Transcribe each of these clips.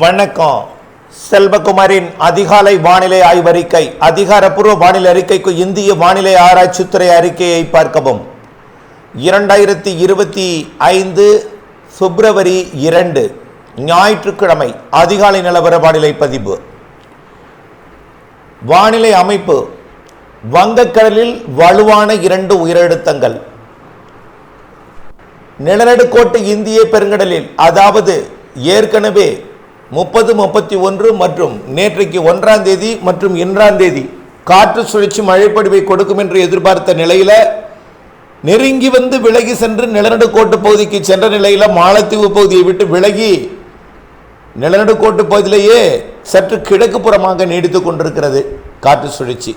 வணக்கம். செல்வகுமாரின் அதிகாலை வானிலை ஆய்வறிக்கை அதிகாரப்பூர்வ வானிலை அறிக்கைக்கு இந்திய வானிலை ஆராய்ச்சித்துறை அறிக்கையை பார்க்கவும். இரண்டாயிரத்தி இருபத்தி ஐந்து பிப்ரவரி இரண்டு ஞாயிற்றுக்கிழமை அதிகாலை நிலவர வானிலை பதிவு. வானிலை அமைப்பு வங்கக்கடலில் வலுவான இரண்டு உயரழுத்தங்கள். நிலநடுக்கோட்டு இந்திய பெருங்கடலில் அதாவது ஏற்கனவே முப்பது முப்பத்தி ஒன்று மற்றும் நேற்றைக்கு ஒன்றாம் தேதி மற்றும் இன்றாம் தேதி காற்று சுழற்சி மழைப்படிவை கொடுக்கும் என்று எதிர்பார்த்த நிலையில் நெருங்கி வந்து விலகி சென்று நிலநடுக்கோட்டு பகுதிக்கு சென்ற நிலையில் மாலத்தீவு பகுதியை விட்டு விலகி நிலநடுக்கோட்டு பகுதியிலேயே சற்று கிழக்கு புறமாக நீடித்துக் கொண்டிருக்கிறது காற்று சுழற்சி.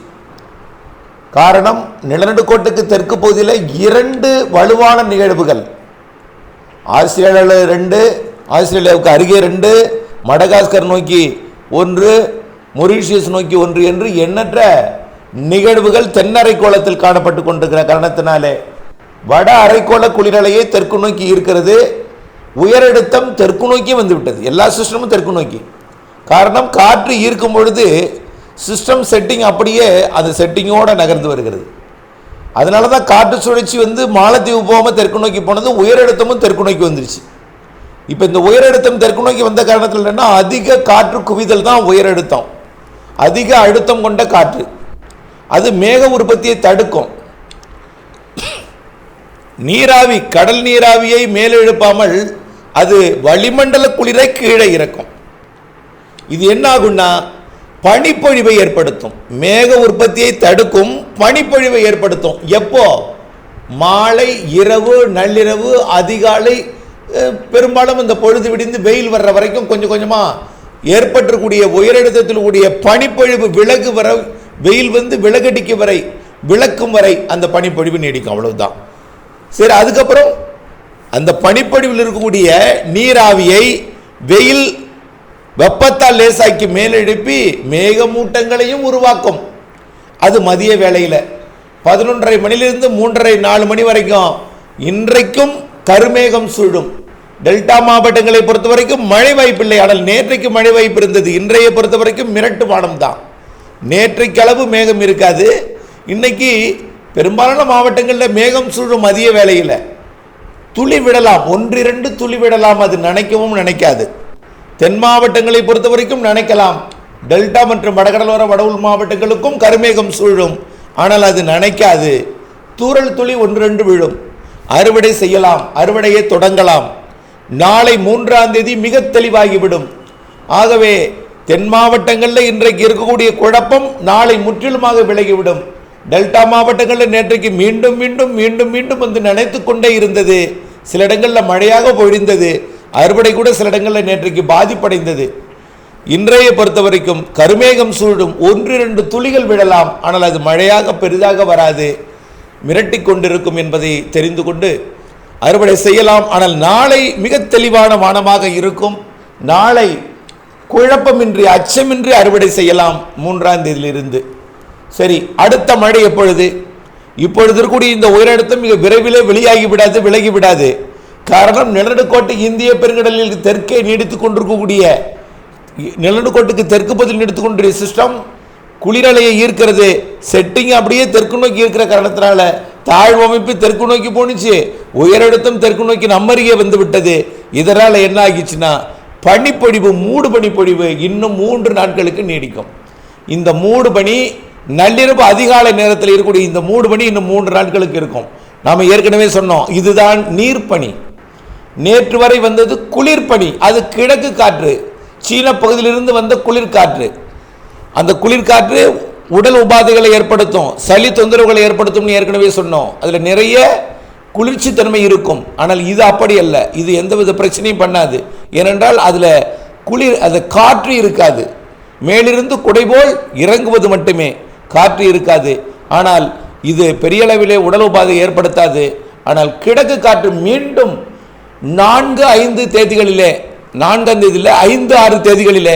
காரணம் நிலநடுக்கோட்டுக்கு தெற்கு பகுதியில் இரண்டு வலுவான நிகழ்வுகள். ஆஸ்திரேலியாவில் ரெண்டு ஆஸ்திரேலியாவுக்கு அருகே ரெண்டு மடகாஸ்கர் நோக்கி ஒன்று மொரீஷியஸ் நோக்கி ஒன்று என்று எண்ணற்ற நிகழ்வுகள் தென்னரைக்கோளத்தில் காணப்பட்டு கொண்டிருக்கிற காரணத்தினாலே. வட அரைக்கோள குளிரலையே தெற்கு நோக்கி இருக்கிறது. உயரழுத்தம் தெற்கு நோக்கி வந்துவிட்டது. எல்லா சிஸ்டமும் தெற்கு நோக்கி. காரணம் காற்று ஈர்க்கும் பொழுது சிஸ்டம் செட்டிங் அப்படியே அது செட்டிங்கோடு நகர்ந்து வருகிறது. அதனால தான் காற்று சுழற்சி வந்து மாலத்தீவு போகாமல் தெற்கு நோக்கி போனது உயரழுத்தமும் தெற்கு நோக்கி வந்துருச்சு. இப்போ இந்த உயரழுத்தம் தெற்கு நோக்கி வந்த காரணத்தில் என்னென்னா அதிக காற்று குவிதல் தான் உயரழுத்தம். அதிக அழுத்தம் கொண்ட காற்று. அது மேக உற்பத்தியை தடுக்கும். நீராவி கடல் நீராவியை மேலெழுப்பாமல் அது வளிமண்டல குளிரை கீழே இறக்கும். இது என்ன ஆகும்னா பனிப்பொழிவை ஏற்படுத்தும். மேக உற்பத்தியை தடுக்கும் பனிப்பொழிவை ஏற்படுத்தும். எப்போ? மாலை இரவு நள்ளிரவு அதிகாலை பெரும்பாலும் இந்த பொழுது விடிந்து வெயில் வர்ற வரைக்கும் கொஞ்சம் கொஞ்சமாக ஏற்பட்டிருக்கூடிய உயரழுத்தத்தில் கூடிய பனிப்பொழிவு விலகு வர வெயில் வந்து விலகடிக்க வரை விளக்கும் வரை அந்த பனிப்பொழிவு நீடிக்கும். அவ்வளவுதான். சரி அதுக்கப்புறம் அந்த பனிப்பொழிவில் இருக்கக்கூடிய நீராவியை வெயில் வெப்பத்தால் லேசாக்கி மேலெழுப்பி மேகமூட்டங்களையும் உருவாக்கும். அது மதிய வேளையில் பதினொன்றரை மணிலிருந்து மூன்றரை நாலு மணி வரைக்கும் இன்றைக்கும் கருமேகம் சூழும். டெல்டா மாவட்டங்களை பொறுத்த வரைக்கும் மழை வாய்ப்பில்லை ஆனால் நேற்றைக்கு மழை வாய்ப்பு இருந்தது. இன்றைய பொறுத்த வரைக்கும் மிரட்டு வானம் தான். நேற்றைக்கு அளவு மேகம் இருக்காது. இன்னைக்கு பெரும்பாலான மாவட்டங்களில் மேகம் சூழும் மதிய வேலையில் துளி விடலாம். ஒன்றிரண்டு துளி விடலாம். அது நினைக்கவும் நினைக்காது. தென் மாவட்டங்களை பொறுத்த வரைக்கும் நினைக்கலாம். டெல்டா மற்றும் வடகடலோர வட மாவட்டங்களுக்கும் கருமேகம் சூழும். ஆனால் அது நினைக்காது. தூறல் துளி ஒன்று ரெண்டு விழும். அறுவடை செய்யலாம். அறுவடையை தொடங்கலாம். நாளை மூன்றாம் தேதி மிக தெளிவாகிவிடும். ஆகவே தென் மாவட்டங்களில் இன்றைக்கு இருக்கக்கூடிய குழப்பம் நாளை முற்றிலுமாக விலகிவிடும். டெல்டா மாவட்டங்களில் நேற்றைக்கு மீண்டும் மீண்டும் மீண்டும் மீண்டும் வந்து நினைத்து கொண்டே இருந்தது. சில இடங்களில் மழையாக பொழிந்தது. அறுவடை கூட சில இடங்களில் நேற்றைக்கு பாதிப்படைந்தது. இன்றைய பொறுத்த வரைக்கும் கருமேகம் சூழும் ஒன்று இரண்டு துளிகள் விழலாம். ஆனால் அது மழையாக பெரிதாக வராது. மிரட்டி கொண்டிருக்கும் என்பதை தெரிந்து கொண்டு அறுவடை செய்யலாம். ஆனால் நாளை மிக தெளிவான வானமாக இருக்கும். நாளை குழப்பமின்றி அச்சமின்றி அறுவடை செய்யலாம் மூன்றாம் தேதியிலிருந்து. சரி அடுத்த மழை எப்பொழுது? இப்பொழுது இருக்கக்கூடிய இந்த உயரழுத்தம் மிக விரைவிலே வெளியாகி விடாது விலகி விடாது. காரணம் நிலநடுக்கோட்டை இந்திய பெருங்கடலில் தெற்கே நீடித்துக் கொண்டிருக்கக்கூடிய நிலநடுக்கோட்டுக்கு தெற்கு பகுதியில் நீடித்துக் கொண்டிருக்கிற சிஸ்டம் குளிரலையை ஈர்க்கிறது. செட்டிங் அப்படியே தெற்கு நோக்கி இருக்கிற காரணத்தினால தாழ்வு அமைப்பு தெற்கு நோக்கி போணுச்சு. உயரழுத்தம் தெற்கு நோக்கி நம்மருகே வந்து விட்டது இதனால் என்ன ஆகிச்சுன்னா பனிப்பொழிவு மூடு பனிப்பொழிவு இன்னும் மூன்று நாட்களுக்கு நீடிக்கும். இந்த மூடு பனி நள்ளிரவு அதிகாலை நேரத்தில் இருக்கக்கூடிய இந்த மூடு பனி இன்னும் மூன்று நாட்களுக்கு இருக்கும். நாம் ஏற்கனவே சொன்னோம் இதுதான் நீர்ப்பணி. நேற்று வரை வந்தது குளிர்பனி அது கிழக்கு காற்று. சீன பகுதியிலிருந்து வந்த குளிர்காற்று. அந்த குளிர்காற்று உடல் உபாதைகளை ஏற்படுத்தும் சளி தொந்தரவுகளை ஏற்படுத்தும்னு ஏற்கனவே சொன்னோம். அதில் நிறைய குளிர்ச்சி தன்மை இருக்கும். ஆனால் இது அப்படி அல்ல. இது எந்தவித பிரச்சனையும் பண்ணாது. ஏனென்றால் அதில் குளிர் அது காற்று இருக்காது. மேலிருந்து குடைபோல் இறங்குவது மட்டுமே. காற்று இருக்காது. ஆனால் இது பெரிய அளவிலே உடல் உபாதை ஏற்படுத்தாது. ஆனால் கிழக்கு காற்று மீண்டும் நான்கு ஐந்து தேதிகளிலே நான்காம் தேதியில் ஐந்து ஆறு தேதிகளிலே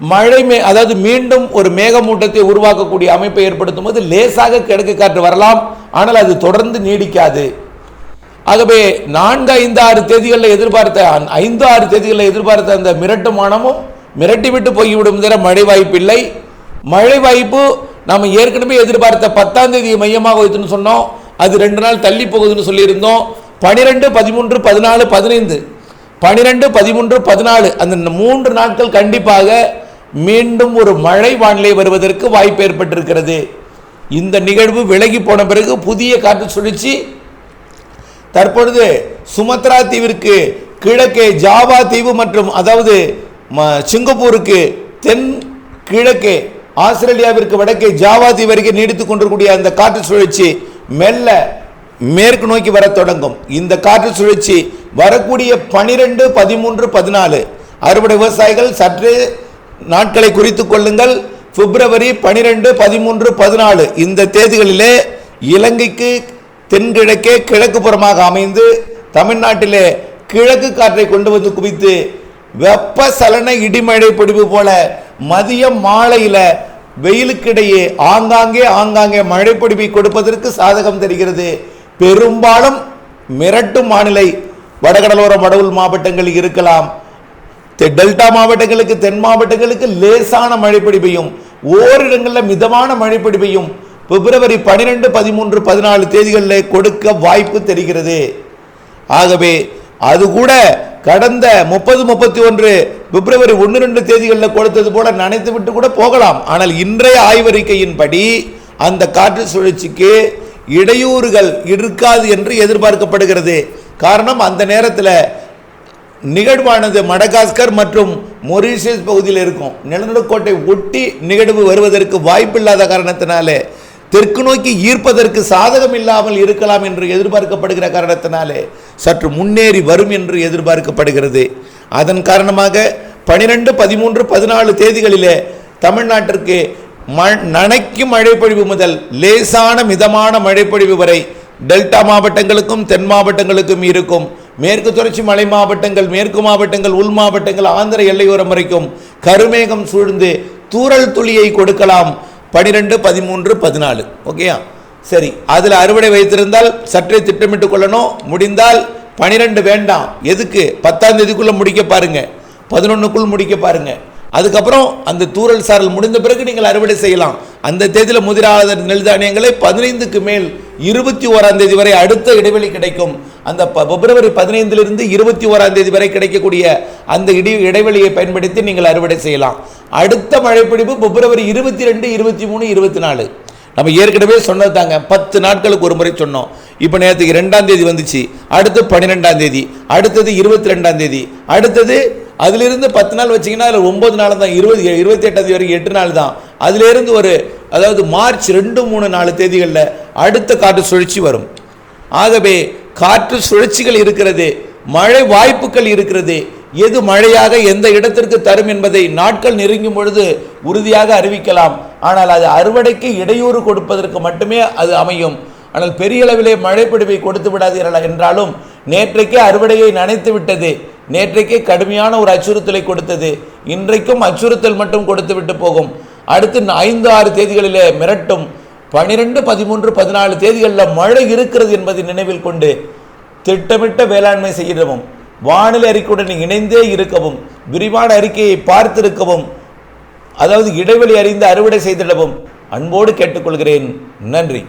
மழை மே அதாவது மீண்டும் ஒரு மேகமூட்டத்தை உருவாக்கக்கூடிய அமைப்பை ஏற்படுத்தும் போது லேசாக கிழக்கு காற்று வரலாம். ஆனால் அது தொடர்ந்து நீடிக்காது. ஆகவே நான்கு ஐந்து ஆறு தேதிகளில் எதிர்பார்த்த ஐந்து ஆறு தேதிகளில் எதிர்பார்த்த அந்த மிரட்டுமானமும் மிரட்டி விட்டு போய்விடும் தர மழை வாய்ப்பில்லை மழை வாய்ப்பு நாம் ஏற்கனவே எதிர்பார்த்த பத்தாம் தேதியை மையமாக வைத்துன்னு சொன்னோம். அது ரெண்டு நாள் தள்ளி போகுதுன்னு சொல்லியிருந்தோம். பனிரெண்டு பதிமூன்று பதினாலு பதினைந்து. பனிரெண்டு பதிமூன்று பதினாலு. அந்த மூன்று நாட்கள் கண்டிப்பாக மீண்டும் ஒரு மழை வானிலை வருவதற்கு வாய்ப்பு ஏற்பட்டிருக்கிறது. இந்த நிகழ்வு விலகி போன பிறகு புதிய காற்று சுழற்சி. தற்பொழுது சுமத்ரா தீவிற்கு கிழக்கே ஜாவா தீவு மற்றும் அதாவது ம- சிங்கப்பூருக்கு தென் கிழக்கே ஆஸ்திரேலியாவிற்கு வடக்கே ஜாவா தீவு வரைக்கும் நீடித்துக் கொண்டிருக்கூடிய அந்த காற்று சுழற்சி மெல்ல மேற்கு நோக்கி வரத் தொடங்கும். இந்த காற்று சுழற்சி வரக்கூடிய பனிரெண்டு பதிமூன்று பதினாலு அறுவடை விவசாயிகள் சற்றே நாட்களை குறித்துக் கொள்ளுங்கள். பிப்ரவரி பனிரெண்டு பதிமூன்று பதினாலு இந்த தேதிகளிலே இலங்கைக்கு தென்கிழக்கே கிழக்கு புறமாக அமைந்து தமிழ்நாட்டிலே கிழக்கு காற்றை கொண்டு வந்து குவித்து வெப்பசலன இடிமழை பொடிவு போல மதியம் மாலையில வெயிலுக்கிடையே ஆங்காங்கே ஆங்காங்கே மழை பொடிவை கொடுப்பதற்கு சாதகம் தெரிகிறது. பெரும்பாலும் மிரட்டும் வானிலை வடகடலோர வடவுள் மாவட்டங்களில் இருக்கலாம். டெல்டா மாவட்டங்களுக்கு தென் மாவட்டங்களுக்கு லேசான மழைப்பொடி பெய்யும் ஓரிடங்களில் மிதமான மழைப்பொடி பெய்யும் பிப்ரவரி பனிரெண்டு பதிமூன்று பதினாலு தேதிகளில் கொடுக்க வாய்ப்பு தெரிகிறது. ஆகவே அது கூட கடந்த முப்பது முப்பத்தி ஒன்று பிப்ரவரி ஒன்று ரெண்டு தேதிகளில் கொடுத்தது போல நினைத்து விட்டு கூட போகலாம். ஆனால் இன்றைய ஆய்வறிக்கையின்படி அந்த காற்று சுழற்சிக்கு இடையூறுகள் இருக்காது என்று எதிர்பார்க்கப்படுகிறது. காரணம் அந்த நேரத்தில் நிகழ்வானது மடகாஸ்கர் மற்றும் மொரீஷியஸ் பகுதியில் இருக்கும். நிலநடுக்கோட்டை ஒட்டி நிகழ்வு வருவதற்கு வாய்ப்பில்லாத காரணத்தினாலே தெற்கு நோக்கி ஈர்ப்பதற்கு சாதகம் இல்லாமல் இருக்கலாம் என்று எதிர்பார்க்கப்படுகிற காரணத்தினாலே சற்று முன்னேறி வரும் என்று எதிர்பார்க்கப்படுகிறது. அதன் காரணமாக பனிரெண்டு பதிமூன்று பதினாலு தேதிகளிலே தமிழ்நாட்டிற்கு ம நனைக்கும் மழைப்பொழிவு முதல் லேசான மிதமான மழைப்பொழிவு வரை டெல்டா மாவட்டங்களுக்கும் தென் மாவட்டங்களுக்கும் இருக்கும். மேற்கு தொடர்ச்சி மலை மாவட்டங்கள் மேற்கு மாவட்டங்கள் உள் மாவட்டங்கள் ஆந்திர எல்லையோரம் வரைக்கும் கருமேகம் சூழ்ந்து தூரல் துளியை கொடுக்கலாம். பனிரெண்டு பதிமூன்று பதினாலு. ஓகேயா? சரி. அதில் அறுவடை வைத்திருந்தால் சற்றே திட்டமிட்டு கொள்ளணும். முடிந்தால் பனிரெண்டு வேண்டாம். எதுக்கு? பத்தாம் தேதிக்குள்ளே முடிக்க பாருங்கள் பதினொன்றுக்குள் முடிக்க பாருங்கள் அதுக்கப்புறம் அந்த தூரல் சாரல் முடிந்த பிறகு நீங்கள் அறுவடை செய்யலாம். அந்த தேதியில் முதலாளர் நெல் தானியங்களை பதினைந்துக்கு மேல் இருபத்தி ஓராம் தேதி வரை அடுத்த இடைவெளி கிடைக்கும். அந்த ப- பிப்ரவரி பதினைந்திலிருந்து இருபத்தி ஓராம் தேதி வரை கிடைக்கக்கூடிய அந்த இடி இடைவெளியை பயன்படுத்தி நீங்கள் அறுவடை செய்யலாம். அடுத்த மழைப்பிடிப்பு பிப்ரவரி இருபத்தி ரெண்டு இருபத்தி மூணு இருபத்தி நாலு. நம்ம ஏற்கனவே சொன்னது தாங்க. பத்து நாட்களுக்கு ஒரு முறை சொன்னோம். இப்போ நேற்றுக்கு ரெண்டாம் தேதி வந்துச்சு. அடுத்து பன்னிரெண்டாம் தேதி அடுத்தது இருபத்தி ரெண்டாம் தேதி அடுத்தது அதிலிருந்து பத்து நாள் வச்சிங்கன்னா அதில் ஒம்பது நாள் தான் இருபது இருபத்தி எட்டாம் தேதி வரைக்கும் எட்டு நாள் தான் அதிலேருந்து ஒரு அதாவது மார்ச் ரெண்டு மூணு நாலு தேதிகளில் அடுத்த காற்று சுழற்சி வரும். ஆகவே காற்று சுழற்சிகள் இருக்கிறது மழை வாய்ப்புகள் இருக்கிறது. எது மழையாக எந்த இடத்திற்கு தரும் என்பதை நாட்கள் நெருங்கும் பொழுது உறுதியாக அறிவிக்கலாம். ஆனால் அது அறுவடைக்கு இடையூறு கொடுப்பதற்கு மட்டுமே அது அமையும். ஆனால் பெரிய அளவிலே மழைப்பிடிவை கொடுத்து விடாதீர்கள் என்றாலும் நேற்றைக்கே அறுவடையை நனைத்து விட்டது. நேற்றைக்கே கடுமையான ஒரு அச்சுறுத்தலை கொடுத்தது. இன்றைக்கும் அச்சுறுத்தல் மட்டும் கொடுத்து விட்டு போகும். அடுத்து ஐந்து ஆறு தேதிகளிலே மிரட்டும் பனிரெண்டு பதிமூன்று பதினாலு தேதிகளில் மழை இருக்கிறது என்பதை நினைவில் கொண்டு திட்டமிட்ட வேளாண்மை செய்யவும் வானிலை அறிக்கையுடன் இணைந்தே இருக்கவும் விரிவான அறிக்கையை பார்த்திருக்கவும் அதாவது இடைவெளி அறிந்து அறுவடை செய்திடவும் அன்போடு கேட்டுக்கொள்கிறேன். நன்றி.